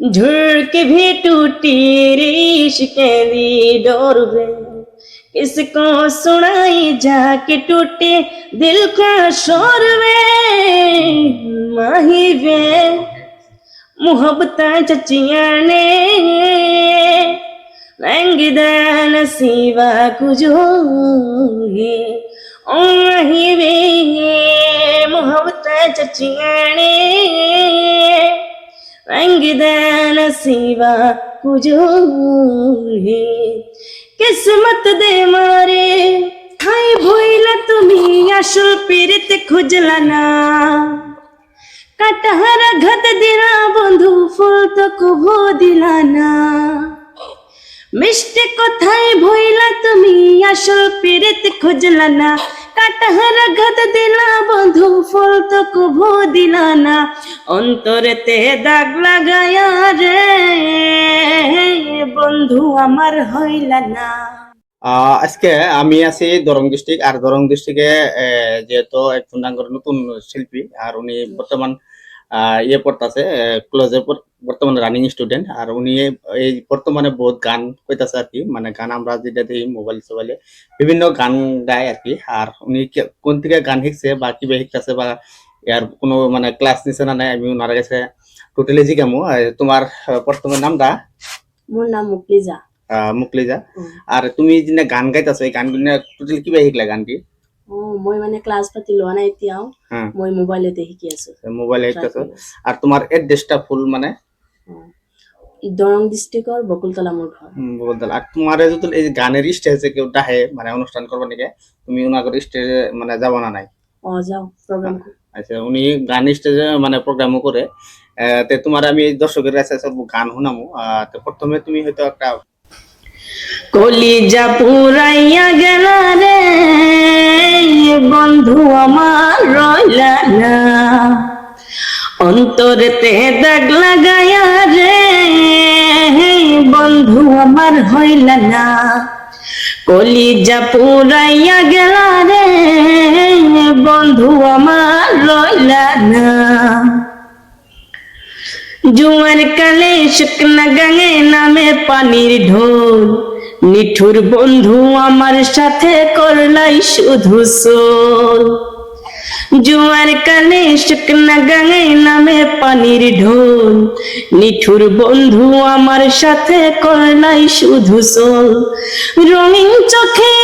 झुड़के भी टूटी रीश डोर वे। किसको सुनाई जाके टूटे दिल का शोर वे, माही वे। मोहब्बत चचिया ने रंगदा सिवा कुछ हो ओ माही वे, मोहब्बत चचिया ने। ਲੰਘਦਾ ਨਸੀਬਾ ਕੁਝ ਹੋਏ কিসমত দে মারে ঠাই ভইলা তুমি আসল পিরিত খুঁজলা না কাটাহার ঘাত দিলা বন্ধু ফুল তো কুভো দিলা না মিষ্টি কোথায় ভইলা তুমি আসল পিরিত খুঁজলা না কাটাহার গদ দিলা বন্ধু, ফুল তো কুভো দিলা না। অন্তরেতে দাগ লাগায়া রে, বন্ধু আমার হইলা না। আজকে আমি আছি দরং ডিস্ট্রিক্ট, আর দরং ডিস্ট্রিক্টে যেহেতু এক নতুন শিল্পী, আর উনি বর্তমান ইয়ে পড়তেছে কলেজে বর্তমানে রানিং স্টুডেন্ট আর উনি এই বর্তমানে বহুত গান কইতাছে আর কি মানে গান আমরা যেটা দিই মোবাইল সোবাইলে বিভিন্ন গান গায় আর কি আর উনি কোন থেকে গান শিখছে বা কিবা শিখতেছে বা ইয়ার কোনো মানে ক্লাস নিছে না নাই আমি ওনার কাছে টোটালি জিজ্ঞামু তোমার প্রথমে নামটা? মোর নাম মুকলিজা। মুকলিজা। আর তুমি যেনে গান গাইতাছো এই গানগুলো টোটালি কিবা শিকলা গানটি? মই মানে ক্লাছ পাতি লোৱা নাই এতিয়াও। মই মোবাইলতে শিকি আছো। মোবাইলে শিকতাছো আর তোমার এড্রেসটা ফুল মানে? দৰং ডিষ্ট্ৰিক্টৰ বকুলতলা মোৰ ঘৰ। বলতে আর তোমার যদি এই যে গানের স্টেজে কেউ ডাহে মানে অনুষ্ঠান করব নাকি? তুমি ওনাদের স্টেজে মানে যাব না নাই? অ যাওঁ। প্ৰগ্ৰাম আচ্ছা উনি গান স্টেজে মানে প্রোগ্রামও করে আহ, তে তোমার আমি এই দর্শকের কাছে সব গান শুনামু। আহ, তো প্রথমে তুমি হয়তো একটা কলিজা পুরাইয়া গেল রে বন্ধু আমার রইলা না অন্তরেতে দাগ লাগায়া রে বন্ধু আমার হইলা না কলিজা পুরাইয়া গেল রে বন্ধু আমার রইলা না জুয়ার কালে শুকনা গাঙে নামে পানির ঢোল। নিঠুর বন্ধু আমার সাথে করলাই শুধু সোল জুয়ার কালে শুকনা গাঙে নামে পানির ঢোল। নিঠুর বন্ধু আমার সাথে করলাই শুধু সোল রঙিন চোখে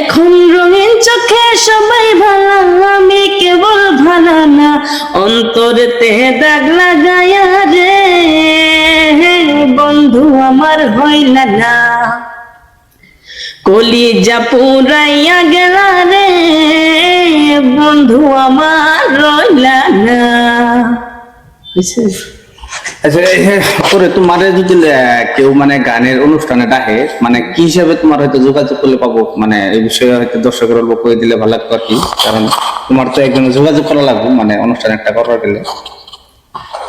এখন রঙিন চোখে সবাই ভালো আমি কেবল ভালা না। অন্তরেতে দাগ লাগায়া হইলা না কলিজা পুরাইয়া গেল রে বন্ধু আমার রইলা না? আচ্ছা তোমার যদি কেউ মানে গানের অনুষ্ঠানে ডাকে মানে কি হিসাবে তোমার হয়তো যোগাযোগ করলে পাবো? মানে এই বিষয়ে হয়তো দর্শকের অল্প করে দিলে ভালো লাগতো আর কি কারণ তোমার তো একজন যোগাযোগ করা লাগবে মানে অনুষ্ঠান একটা করার গেলে।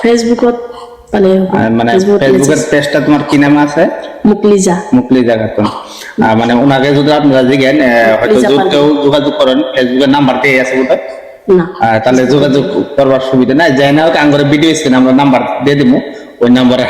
ফেসবুকত মানে ফেসবুকের পেজটা তোমার কি নাম আছে? মুকলিজা। মুকলিজা খাতুন। মানে ওনাকে যদি আপনারা জিজ্ঞেন হয়তো কেউ যোগাযোগ করেন ফেসবুকের নাম্বার দিয়ে আছে ওটা না। তাহলে যোগাযোগ করবার সুবিধা নাই। যাই না আঙ্গরে ভিডিও স্ক্রিন আমরা নাম্বার দিয়ে দিব ওই নাম্বারে